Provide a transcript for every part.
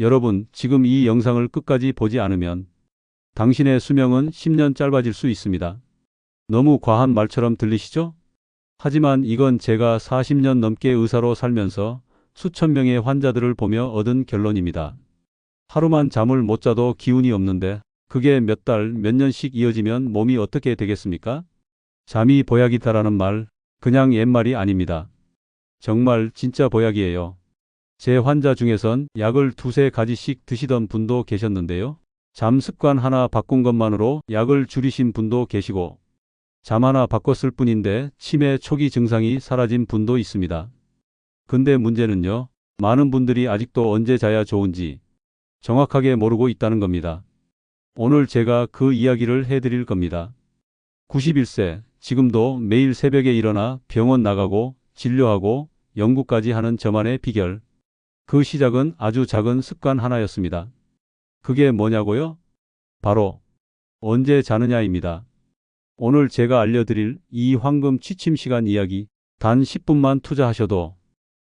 여러분, 지금 이 영상을 끝까지 보지 않으면 당신의 수명은 10년 짧아질 수 있습니다. 너무 과한 말처럼 들리시죠? 하지만 이건 제가 40년 넘게 의사로 살면서 수천 명의 환자들을 보며 얻은 결론입니다. 하루만 잠을 못 자도 기운이 없는데 그게 몇 달, 몇 년씩 이어지면 몸이 어떻게 되겠습니까? 잠이 보약이다라는 말, 그냥 옛말이 아닙니다. 정말 진짜 보약이에요. 제 환자 중에선 약을 두세 가지씩 드시던 분도 계셨는데요. 잠 습관 하나 바꾼 것만으로 약을 줄이신 분도 계시고, 잠 하나 바꿨을 뿐인데 치매 초기 증상이 사라진 분도 있습니다. 근데 문제는요, 많은 분들이 아직도 언제 자야 좋은지 정확하게 모르고 있다는 겁니다. 오늘 제가 그 이야기를 해드릴 겁니다. 91세, 지금도 매일 새벽에 일어나 병원 나가고 진료하고 연구까지 하는 저만의 비결. 그 시작은 아주 작은 습관 하나였습니다. 그게 뭐냐고요? 바로 언제 자느냐입니다. 오늘 제가 알려드릴 이 황금 취침 시간 이야기 단 10분만 투자하셔도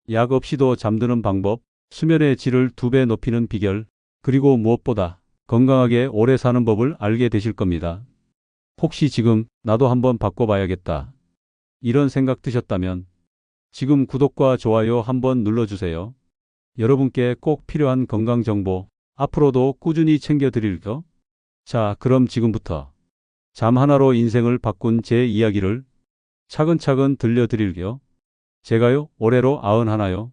약 없이도 잠드는 방법, 수면의 질을 두 배 높이는 비결, 그리고 무엇보다 건강하게 오래 사는 법을 알게 되실 겁니다. 혹시 지금 나도 한번 바꿔봐야겠다. 이런 생각 드셨다면 지금 구독과 좋아요 한번 눌러주세요. 여러분께 꼭 필요한 건강 정보 앞으로도 꾸준히 챙겨드릴게요. 자, 그럼 지금부터 잠 하나로 인생을 바꾼 제 이야기를 차근차근 들려드릴게요. 제가요, 올해로 아흔 하나요.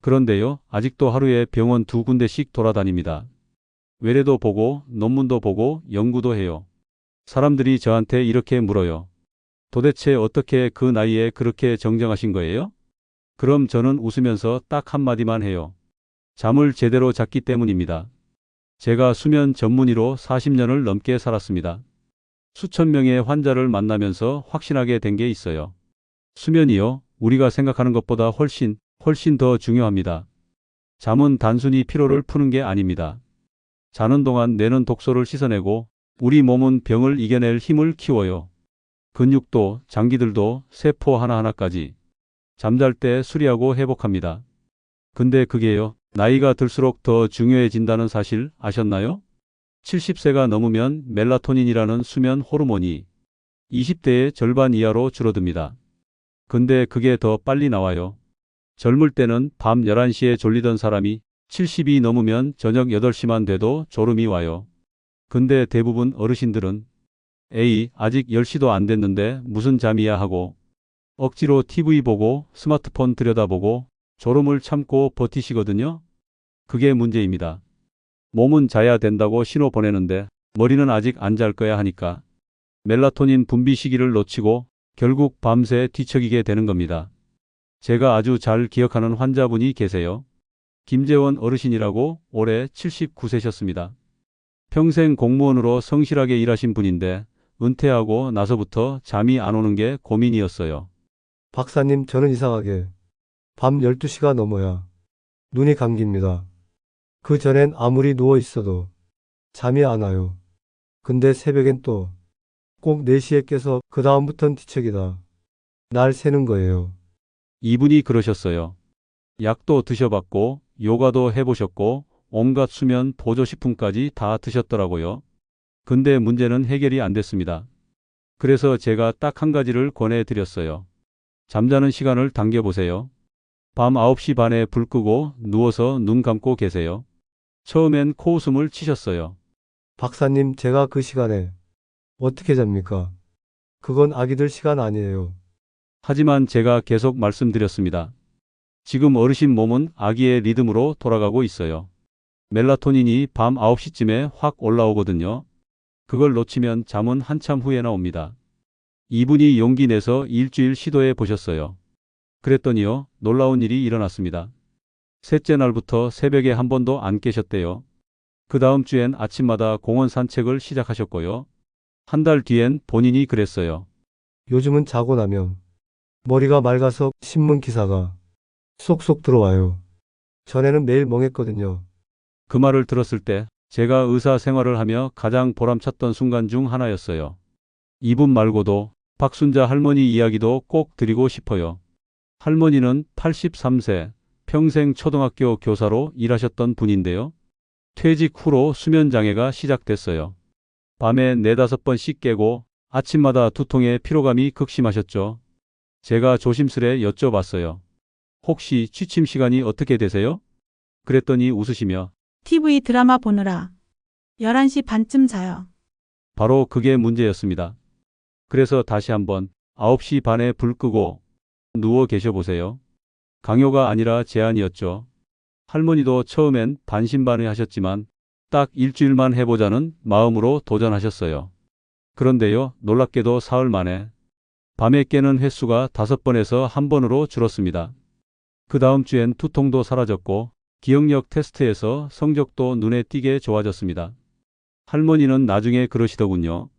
그런데요, 아직도 하루에 병원 두 군데씩 돌아다닙니다. 외래도 보고, 논문도 보고, 연구도 해요. 사람들이 저한테 이렇게 물어요. 도대체 어떻게 그 나이에 그렇게 정정하신 거예요? 그럼 저는 웃으면서 딱 한마디만 해요. 잠을 제대로 잤기 때문입니다. 제가 수면 전문의로 40년을 넘게 살았습니다. 수천 명의 환자를 만나면서 확신하게 된 게 있어요. 수면이요, 우리가 생각하는 것보다 훨씬, 훨씬 더 중요합니다. 잠은 단순히 피로를 푸는 게 아닙니다. 자는 동안 뇌는 독소를 씻어내고 우리 몸은 병을 이겨낼 힘을 키워요. 근육도, 장기들도, 세포 하나하나까지 잠잘 때 수리하고 회복합니다. 근데 그게요, 나이가 들수록 더 중요해진다는 사실 아셨나요? 70세가 넘으면 멜라토닌이라는 수면 호르몬이 20대의 절반 이하로 줄어듭니다. 근데 그게 더 빨리 나와요. 젊을 때는 밤 11시에 졸리던 사람이 70이 넘으면 저녁 8시만 돼도 졸음이 와요. 근데 대부분 어르신들은 에이, 아직 10시도 안 됐는데 무슨 잠이야 하고 억지로 TV 보고 스마트폰 들여다보고 졸음을 참고 버티시거든요. 그게 문제입니다. 몸은 자야 된다고 신호 보내는데 머리는 아직 안 잘 거야 하니까 멜라토닌 분비 시기를 놓치고 결국 밤새 뒤척이게 되는 겁니다. 제가 아주 잘 기억하는 환자분이 계세요. 김재원 어르신이라고 올해 79세셨습니다. 평생 공무원으로 성실하게 일하신 분인데 은퇴하고 나서부터 잠이 안 오는 게 고민이었어요. 박사님, 저는 이상하게 밤 12시가 넘어야 눈이 감깁니다. 그 전엔 아무리 누워 있어도 잠이 안 와요. 근데 새벽엔 또 꼭 4시에 깨서 그 다음부턴 뒤척이다. 날 새는 거예요. 이분이 그러셨어요. 약도 드셔봤고 요가도 해보셨고 온갖 수면 보조식품까지 다 드셨더라고요. 근데 문제는 해결이 안 됐습니다. 그래서 제가 딱 한 가지를 권해드렸어요. 잠자는 시간을 당겨보세요. 밤 9시 반에 불 끄고 누워서 눈 감고 계세요. 처음엔 코웃음을 치셨어요. 박사님, 제가 그 시간에 어떻게 잡니까? 그건 아기들 시간 아니에요. 하지만 제가 계속 말씀드렸습니다. 지금 어르신 몸은 아기의 리듬으로 돌아가고 있어요. 멜라토닌이 밤 9시쯤에 확 올라오거든요. 그걸 놓치면 잠은 한참 후에나 옵니다. 이분이 용기 내서 일주일 시도해 보셨어요. 그랬더니요, 놀라운 일이 일어났습니다. 셋째 날부터 새벽에 한 번도 안 깨셨대요. 그 다음 주엔 아침마다 공원 산책을 시작하셨고요. 한 달 뒤엔 본인이 그랬어요. 요즘은 자고 나면 머리가 맑아서 신문 기사가 쏙쏙 들어와요. 전에는 매일 멍했거든요. 그 말을 들었을 때 제가 의사 생활을 하며 가장 보람찼던 순간 중 하나였어요. 이분 말고도 박순자 할머니 이야기도 꼭 드리고 싶어요. 할머니는 83세 평생 초등학교 교사로 일하셨던 분인데요. 퇴직 후로 수면 장애가 시작됐어요. 밤에 네다섯 번씩 깨고 아침마다 두통에 피로감이 극심하셨죠. 제가 조심스레 여쭤봤어요. 혹시 취침 시간이 어떻게 되세요? 그랬더니 웃으시며 TV 드라마 보느라 11시 반쯤 자요. 바로 그게 문제였습니다. 그래서 다시 한번 9시 반에 불 끄고 누워 계셔 보세요. 강요가 아니라 제안이었죠. 할머니도 처음엔 반신반의 하셨지만 딱 일주일만 해보자는 마음으로 도전하셨어요. 그런데요, 놀랍게도 사흘 만에 밤에 깨는 횟수가 다섯 번에서 한 번으로 줄었습니다. 그 다음 주엔 두통도 사라졌고 기억력 테스트에서 성적도 눈에 띄게 좋아졌습니다. 할머니는 나중에 그러시더군요.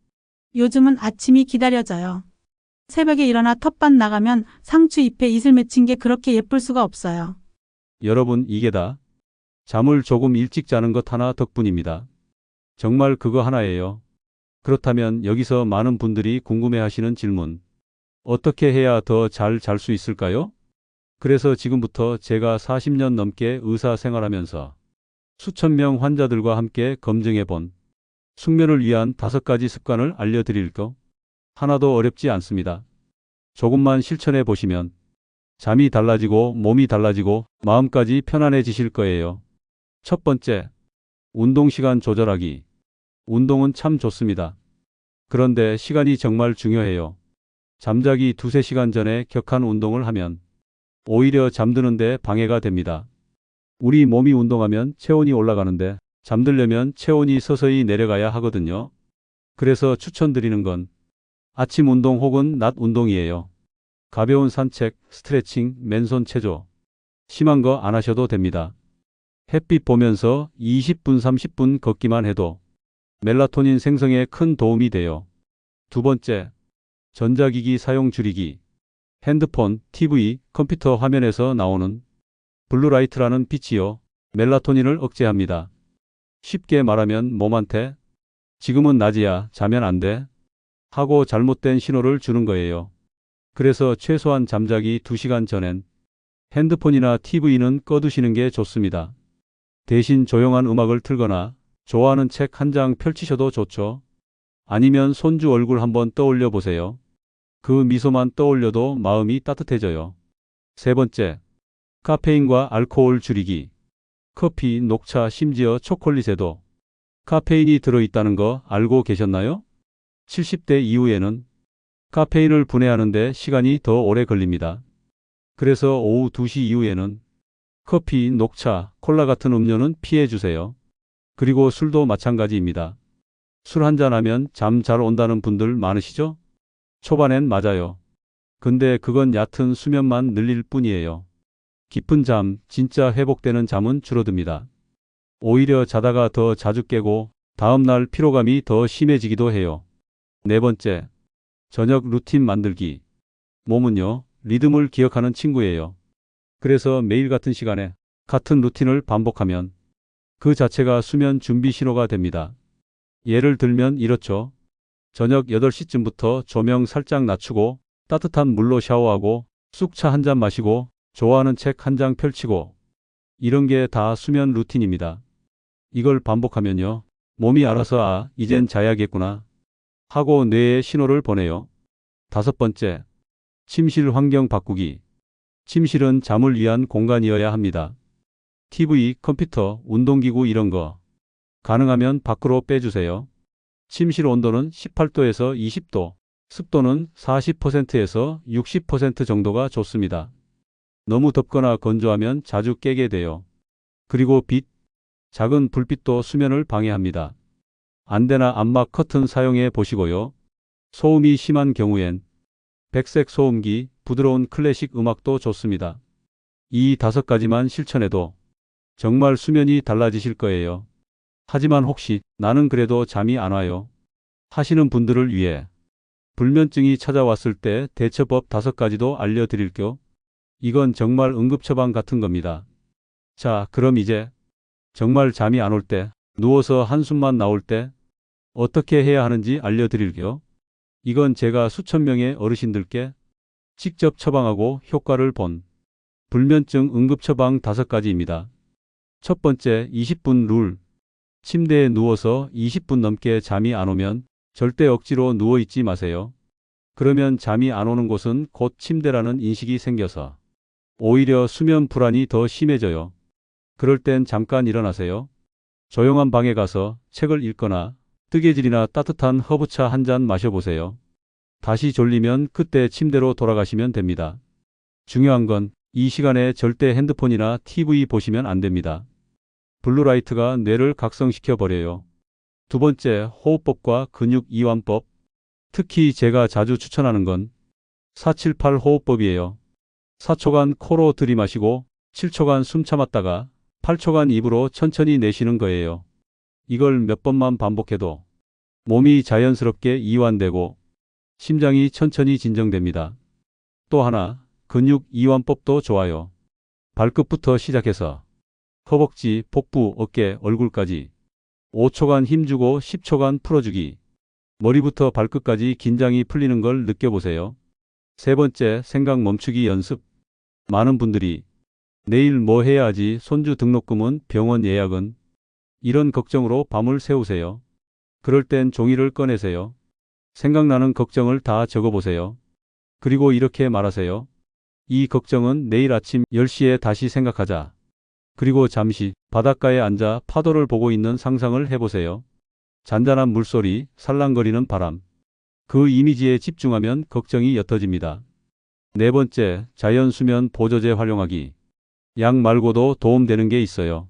요즘은 아침이 기다려져요. 새벽에 일어나 텃밭 나가면 상추 잎에 이슬 맺힌 게 그렇게 예쁠 수가 없어요. 여러분, 이게 다 잠을 조금 일찍 자는 것 하나 덕분입니다. 정말 그거 하나예요. 그렇다면 여기서 많은 분들이 궁금해 하시는 질문. 어떻게 해야 더 잘 잘 수 있을까요? 그래서 지금부터 제가 40년 넘게 의사 생활하면서 수천 명 환자들과 함께 검증해 본 숙면을 위한 다섯 가지 습관을 알려드릴 거 하나도 어렵지 않습니다. 조금만 실천해 보시면 잠이 달라지고 몸이 달라지고 마음까지 편안해지실 거예요. 첫 번째, 운동 시간 조절하기. 운동은 참 좋습니다. 그런데 시간이 정말 중요해요. 잠자기 두세 시간 전에 격한 운동을 하면 오히려 잠드는데 방해가 됩니다. 우리 몸이 운동하면 체온이 올라가는데 잠들려면 체온이 서서히 내려가야 하거든요. 그래서 추천드리는 건 아침 운동 혹은 낮 운동이에요. 가벼운 산책, 스트레칭, 맨손 체조. 심한 거 안 하셔도 됩니다. 햇빛 보면서 20분, 30분 걷기만 해도 멜라토닌 생성에 큰 도움이 돼요. 두 번째, 전자기기 사용 줄이기. 핸드폰, TV, 컴퓨터 화면에서 나오는 블루라이트라는 빛이요. 멜라토닌을 억제합니다. 쉽게 말하면 몸한테 지금은 낮이야, 자면 안 돼. 하고 잘못된 신호를 주는 거예요. 그래서 최소한 잠자기 2시간 전엔 핸드폰이나 TV는 꺼두시는 게 좋습니다. 대신 조용한 음악을 틀거나 좋아하는 책 한 장 펼치셔도 좋죠. 아니면 손주 얼굴 한번 떠올려 보세요. 그 미소만 떠올려도 마음이 따뜻해져요. 세 번째, 카페인과 알코올 줄이기. 커피, 녹차, 심지어 초콜릿에도 카페인이 들어있다는 거 알고 계셨나요? 70대 이후에는 카페인을 분해하는데 시간이 더 오래 걸립니다. 그래서 오후 2시 이후에는 커피, 녹차, 콜라 같은 음료는 피해 주세요. 그리고 술도 마찬가지입니다. 술 한잔 하면 잠 잘 온다는 분들 많으시죠? 초반엔 맞아요. 근데 그건 얕은 수면만 늘릴 뿐이에요. 깊은 잠, 진짜 회복되는 잠은 줄어듭니다. 오히려 자다가 더 자주 깨고 다음날 피로감이 더 심해지기도 해요. 네 번째, 저녁 루틴 만들기. 몸은요, 리듬을 기억하는 친구예요. 그래서 매일 같은 시간에 같은 루틴을 반복하면 그 자체가 수면 준비 신호가 됩니다. 예를 들면 이렇죠. 저녁 8시쯤부터 조명 살짝 낮추고 따뜻한 물로 샤워하고 쑥차 한 잔 마시고 좋아하는 책 한 장 펼치고 이런 게 다 수면 루틴입니다. 이걸 반복하면요. 몸이 알아서 아, 이젠 자야겠구나 하고 뇌에 신호를 보내요. 다섯 번째, 침실 환경 바꾸기. 침실은 잠을 위한 공간이어야 합니다. TV, 컴퓨터, 운동기구 이런 거. 가능하면 밖으로 빼주세요. 침실 온도는 18도에서 20도, 습도는 40%에서 60% 정도가 좋습니다. 너무 덥거나 건조하면 자주 깨게 돼요. 그리고 빛, 작은 불빛도 수면을 방해합니다. 안대나 암막 커튼 사용해 보시고요. 소음이 심한 경우엔 백색 소음기, 부드러운 클래식 음악도 좋습니다. 이 다섯 가지만 실천해도 정말 수면이 달라지실 거예요. 하지만 혹시 나는 그래도 잠이 안 와요. 하시는 분들을 위해 불면증이 찾아왔을 때 대처법 다섯 가지도 알려드릴게요. 이건 정말 응급처방 같은 겁니다. 자, 그럼 이제 정말 잠이 안 올 때, 누워서 한숨만 나올 때 어떻게 해야 하는지 알려드릴게요. 이건 제가 수천 명의 어르신들께 직접 처방하고 효과를 본 불면증 응급처방 다섯 가지입니다. 첫 번째 20분 룰. 침대에 누워서 20분 넘게 잠이 안 오면 절대 억지로 누워 있지 마세요. 그러면 잠이 안 오는 곳은 곧 침대라는 인식이 생겨서 오히려 수면 불안이 더 심해져요. 그럴 땐 잠깐 일어나세요. 조용한 방에 가서 책을 읽거나 뜨개질이나 따뜻한 허브차 한 잔 마셔보세요. 다시 졸리면 그때 침대로 돌아가시면 됩니다. 중요한 건 이 시간에 절대 핸드폰이나 TV 보시면 안 됩니다. 블루라이트가 뇌를 각성시켜 버려요. 두 번째, 호흡법과 근육 이완법. 특히 제가 자주 추천하는 건 478 호흡법이에요. 4초간 코로 들이마시고 7초간 숨 참았다가 8초간 입으로 천천히 내쉬는 거예요. 이걸 몇 번만 반복해도 몸이 자연스럽게 이완되고 심장이 천천히 진정됩니다. 또 하나, 근육 이완법도 좋아요. 발끝부터 시작해서 허벅지, 복부, 어깨, 얼굴까지 5초간 힘주고 10초간 풀어주기. 머리부터 발끝까지 긴장이 풀리는 걸 느껴보세요. 세 번째, 생각 멈추기 연습. 많은 분들이 내일 뭐 해야 하지, 손주 등록금은, 병원 예약은 이런 걱정으로 밤을 새우세요. 그럴 땐 종이를 꺼내세요. 생각나는 걱정을 다 적어보세요. 그리고 이렇게 말하세요. 이 걱정은 내일 아침 10시에 다시 생각하자. 그리고 잠시 바닷가에 앉아 파도를 보고 있는 상상을 해보세요. 잔잔한 물소리, 살랑거리는 바람. 그 이미지에 집중하면 걱정이 옅어집니다. 네 번째, 자연 수면 보조제 활용하기. 약 말고도 도움되는 게 있어요.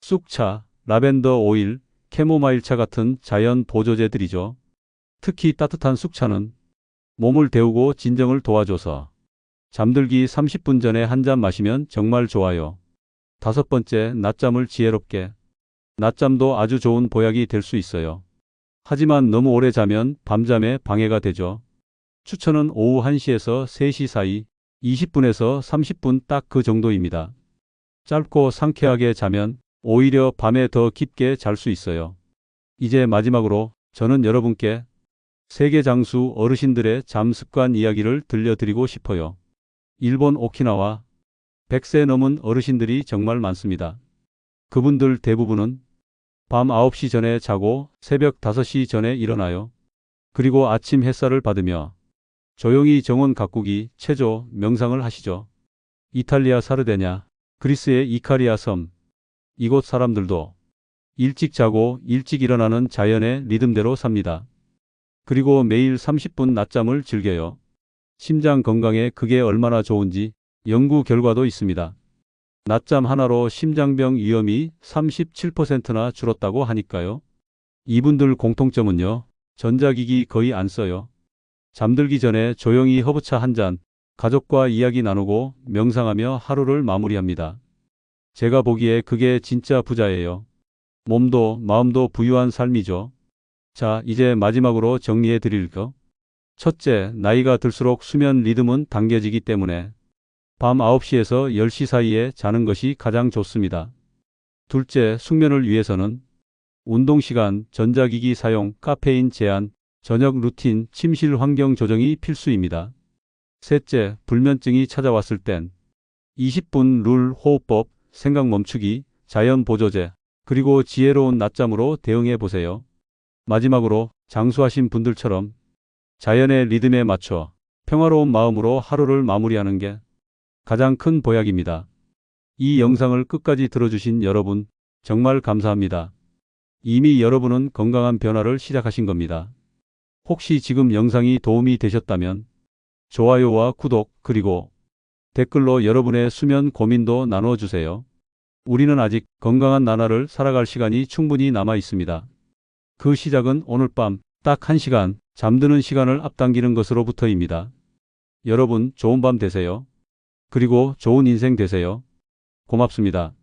쑥차, 라벤더 오일, 캐모마일차 같은 자연 보조제들이죠. 특히 따뜻한 쑥차는 몸을 데우고 진정을 도와줘서 잠들기 30분 전에 한 잔 마시면 정말 좋아요. 다섯 번째, 낮잠을 지혜롭게. 낮잠도 아주 좋은 보약이 될 수 있어요. 하지만 너무 오래 자면 밤잠에 방해가 되죠. 추천은 오후 1시에서 3시 사이 20분에서 30분 딱 그 정도입니다. 짧고 상쾌하게 자면 오히려 밤에 더 깊게 잘 수 있어요. 이제 마지막으로 저는 여러분께 세계 장수 어르신들의 잠 습관 이야기를 들려드리고 싶어요. 일본 오키나와 100세 넘은 어르신들이 정말 많습니다. 그분들 대부분은 밤 9시 전에 자고 새벽 5시 전에 일어나요. 그리고 아침 햇살을 받으며 조용히 정원 가꾸기, 체조, 명상을 하시죠. 이탈리아 사르데냐, 그리스의 이카리아 섬. 이곳 사람들도 일찍 자고 일찍 일어나는 자연의 리듬대로 삽니다. 그리고 매일 30분 낮잠을 즐겨요. 심장 건강에 그게 얼마나 좋은지 연구 결과도 있습니다. 낮잠 하나로 심장병 위험이 37%나 줄었다고 하니까요. 이분들 공통점은요. 전자기기 거의 안 써요. 잠들기 전에 조용히 허브차 한 잔, 가족과 이야기 나누고 명상하며 하루를 마무리합니다. 제가 보기에 그게 진짜 부자예요. 몸도 마음도 부유한 삶이죠. 자, 이제 마지막으로 정리해 드릴 거. 첫째, 나이가 들수록 수면 리듬은 당겨지기 때문에 밤 9시에서 10시 사이에 자는 것이 가장 좋습니다. 둘째, 숙면을 위해서는 운동 시간, 전자기기 사용, 카페인 제한, 저녁 루틴, 침실 환경 조정이 필수입니다. 셋째, 불면증이 찾아왔을 땐 20분 룰 호흡법, 생각 멈추기, 자연 보조제, 그리고 지혜로운 낮잠으로 대응해 보세요. 마지막으로 장수하신 분들처럼 자연의 리듬에 맞춰 평화로운 마음으로 하루를 마무리하는 게 가장 큰 보약입니다. 이 영상을 끝까지 들어주신 여러분, 정말 감사합니다. 이미 여러분은 건강한 변화를 시작하신 겁니다. 혹시 지금 영상이 도움이 되셨다면 좋아요와 구독, 그리고 댓글로 여러분의 수면 고민도 나눠주세요. 우리는 아직 건강한 나날을 살아갈 시간이 충분히 남아 있습니다. 그 시작은 오늘 밤 딱 1시간 잠드는 시간을 앞당기는 것으로부터입니다. 여러분 좋은 밤 되세요. 그리고 좋은 인생 되세요. 고맙습니다.